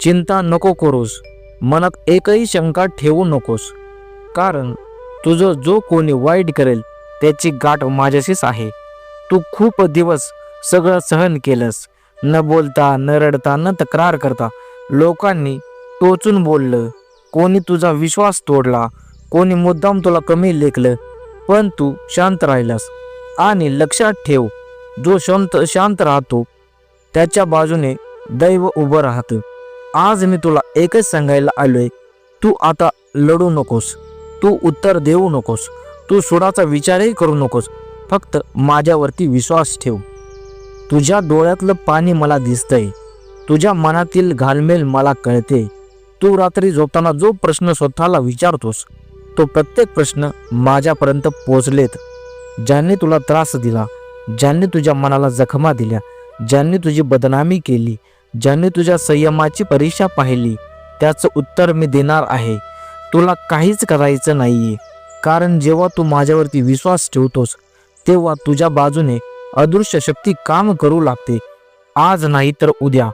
चिंता नको करूस. मनात एकही शंका ठेवू नकोस. कारण तुझं जो कोणी वाईट करेल त्याची गाठ माझ्याशीच आहे. तू खूप दिवस सगळं सहन केलंस. न बोलता न रडता न तक्रार करता लोकांनी टोचून बोललं. कोणी तुझा विश्वास तोडला कोणी मुद्दाम तुला कमी लेखलं पण तू शांत राहिलास. आणि लक्षात ठेव जो शांत शांत राहतो त्याच्या बाजूने दैव उभं राहतं. आज मी तुला एकच सांगायला आलोय. तू आता लढू नकोस. तू उत्तर देऊ नकोस. तू सुडाचा विचारही करू नकोस. फक्त माझ्यावरती विश्वास ठेव. तुझ्या डोळ्यातलं पाणी मला दिसतंय. तुझ्या मनातील घालमेल मला कळते. तू रात्री झोपताना जो प्रश्न स्वतःला विचारतोस तो प्रत्येक प्रश्न माझ्यापर्यंत पोचलेत. ज्यांनी तुला त्रास दिला ज्यांनी तुझ्या मनाला जखमा दिल्या ज्यांनी तुझी बदनामी केली ज्यांनी तुझ्या संयमाची परीक्षा पाहिली त्याचं उत्तर मी देणार आहे. तुला काहीच करायचं नाहीये. कारण जेव्हा तू माझ्यावरती विश्वास ठेवतोस तेव्हा तुझ्या बाजूने अदृश्य शक्ती काम करू लागते. आज नाही तर उद्या.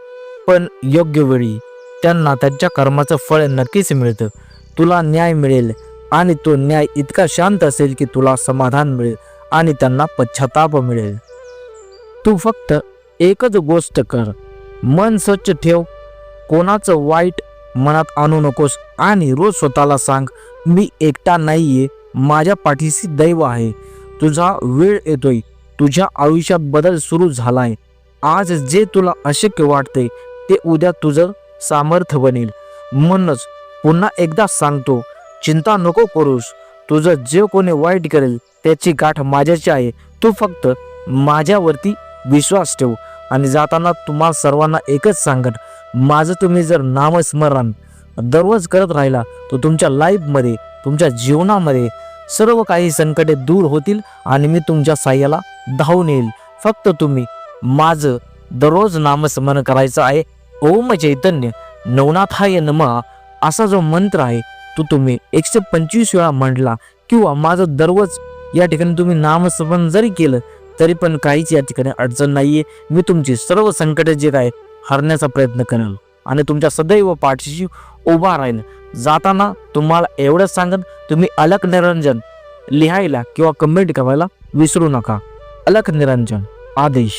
पण योग्य वेळी. त्यांना त्यांच्या कर्माचं फळ नक्कीच मिळतं. तुला न्याय मिळेल आणि तो न्याय इतका शांत असेल की तुला समाधान मिळेल आणि त्यांना पश्चाताप मिळेल. तू फक्त एकच गोष्ट कर. मन स्वच्छ ठेव. कोणाचं वाईट मनात आणू नकोस आणि रोज स्वतःला सांग मी एकटा नाहीये माझ्या पाठीशी दैव आहे. तुझा वेळ येतोय. तुझ्या आयुष्यात बदल सुरू झालाय. आज जे तुला अशक्य वाटते ते उद्या तुझं सामर्थ्य बनेल. म्हणूनच पुन्हा एकदा सांगतो चिंता नको करूस. तुझं जे कोणी वाईट करेल त्याची गाठ माझ्याची आहे. तू फक्त माझ्यावरती विश्वास ठेव. आणि जाताना तुम्हा सर्वांना एकच सांगत माझं तुम्ही जर नामस्मरण दररोज करत राहिला तर तुमच्या लाईफमध्ये तुमच्या जीवनामध्ये सर्व काही संकटे दूर होतील आणि मी तुमच्या साह्याला धावून येईल. फक्त तुम्ही माझं दररोज नामस्मरण करायचं आहे. ओम चैतन्य नवनाथाय नमः. असा जो मंत्र आहे तो तुम्ही एकशे पंचवीस वेळा म्हटला किंवा माझं दररोज या ठिकाणी तुम्ही नामस्मरण जरी केलं तरी पण काहीच या ठिकाणी अडचण नाहीये. मी तुमची सर्व संकटे जे काय हरण्याचा प्रयत्न करेल आणि तुमच्या सदैव पाठीशी उभा राहील जाताना तुम्हाला एवढंच सांगत तुम्ही अलक निरंजन लिहायला किंवा कमेंट करायला विसरू नका. अलक निरंजन. आदेश.